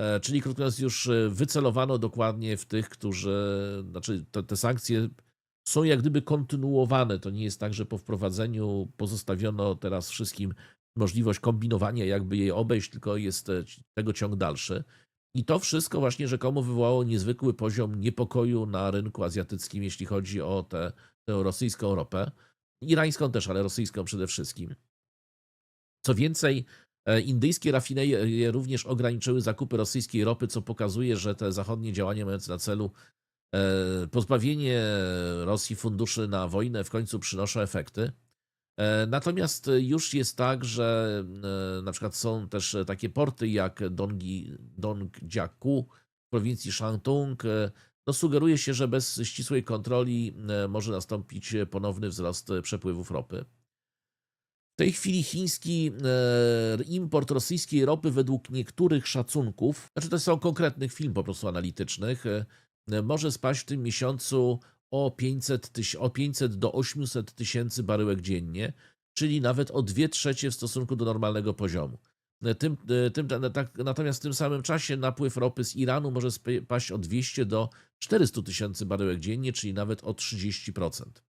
E, Czyli krótko mówiąc, już e, wycelowano dokładnie w tych, którzy, znaczy te, te sankcje są jak gdyby kontynuowane. To nie jest tak, że po wprowadzeniu pozostawiono teraz wszystkim możliwość kombinowania, jakby jej obejść, tylko jest e, tego ciąg dalszy. I to wszystko właśnie rzekomo wywołało niezwykły poziom niepokoju na rynku azjatyckim, jeśli chodzi o tę, tę rosyjską ropę. Irańską też, ale rosyjską przede wszystkim. Co więcej, indyjskie rafinerie również ograniczyły zakupy rosyjskiej ropy, co pokazuje, że te zachodnie działania mające na celu e, pozbawienie Rosji funduszy na wojnę w końcu przynoszą efekty. E, Natomiast już jest tak, że e, na przykład są też takie porty jak Dongi, Dongjiaku w prowincji Shantung. e, No sugeruje się, że bez ścisłej kontroli e, może nastąpić ponowny wzrost przepływów ropy. W tej chwili chiński e, import rosyjskiej ropy według niektórych szacunków, znaczy to są konkretnych firm po prostu analitycznych, e, może spaść w tym miesiącu o 500, tyś- o 500 do 800 tysięcy baryłek dziennie, czyli nawet o 2 trzecie w stosunku do normalnego poziomu. E, Tym, e, tym, tak, natomiast w tym samym czasie napływ ropy z Iranu może spaść o 200 do 400 tysięcy baryłek dziennie, czyli nawet o 30%.